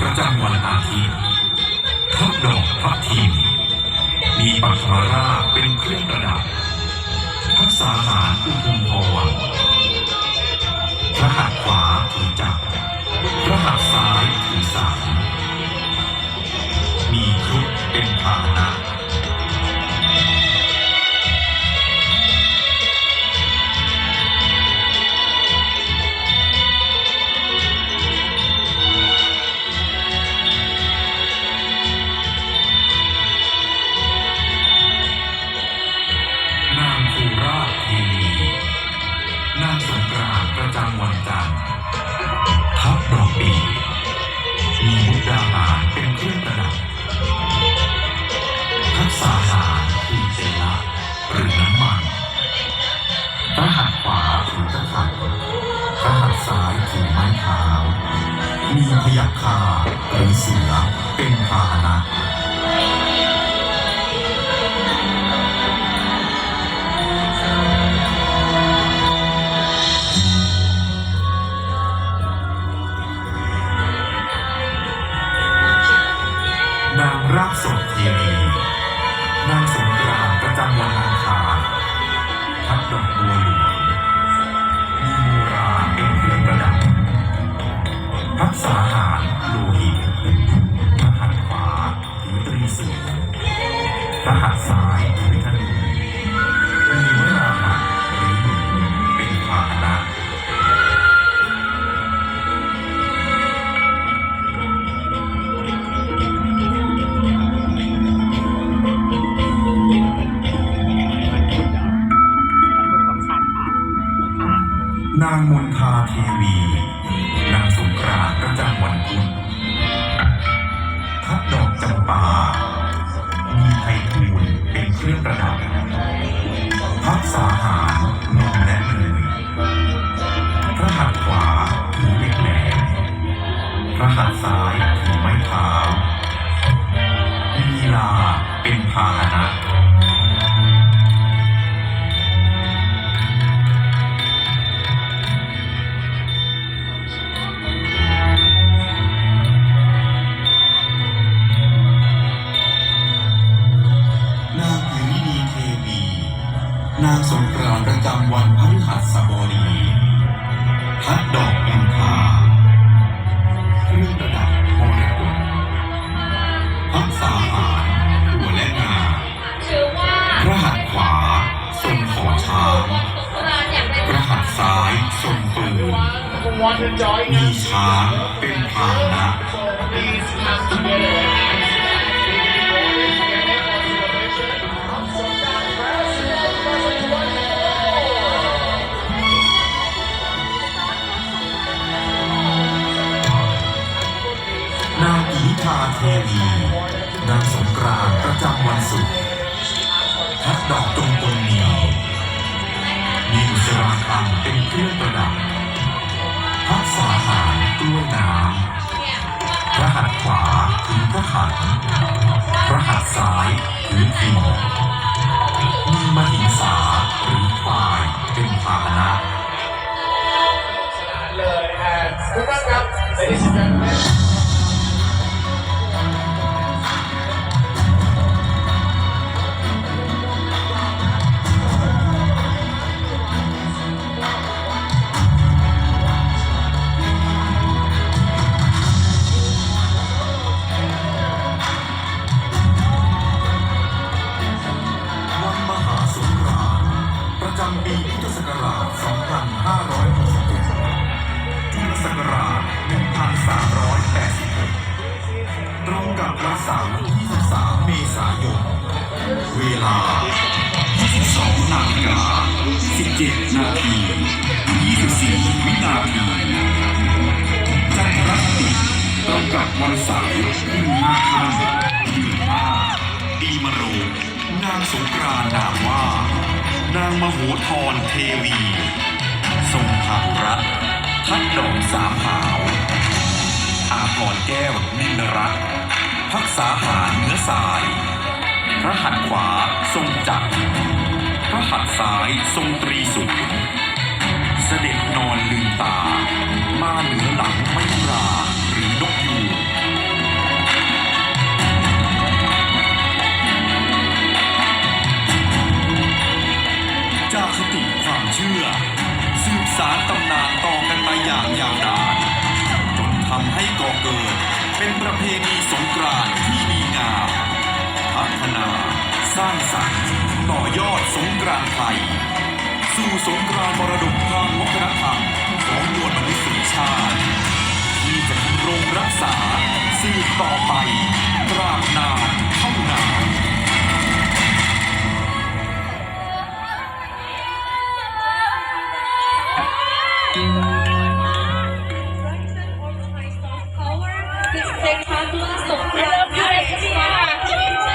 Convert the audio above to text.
ประจำวันอาทิตย์ทับดอกพับทีม มีปัทมาราเป็นเครื่องประดับทักษาหารอุทุ ประจำวันพฤหัสบดีพัดดอกอินทราเครื่องประดับมรกตพักษาหารหัวและงาถือว่าพระหัตถ์ขวาทรงขอช้างสงกรานต์อยากได้พระหัตถ์ซ้ายทรงปืนมีช้างเป็นพาหนะ อินิทาเทวีนางสงกรานประจำวันศุกร์ทัดดอกจงกลมียวมีอุสราคำเป็นเครื่องประดับพักษาหารกล้วยน้ำพระหัตถ์ขวาถือพระหัตถ์พระหัตถ์ซ้ายถือพินมีมหิงสา 7 นาที 24 วินาทีจันทรคติตรงกับวันเสาร์ที่5ค่ำเดือน5ปีมะโรงนางสงกรานนามว่า นางมโหธรเทวี ทรงพาหุรัตทัดดอกสามหาว อาพรแก้วนินรัตน์พักษาหารเนื้อสาย พระหัตถ์ขวาทรงจักร พระหัตถ์ซ้ายทรงตรีสูงเสด็จนอนลืมตา สู่สงครามมรดกทางวัฒนธรรมของมวลมนุษยชาติ ที่จะดำรงรักษาสืบต่อไปตราบนานเท่านาน嗯。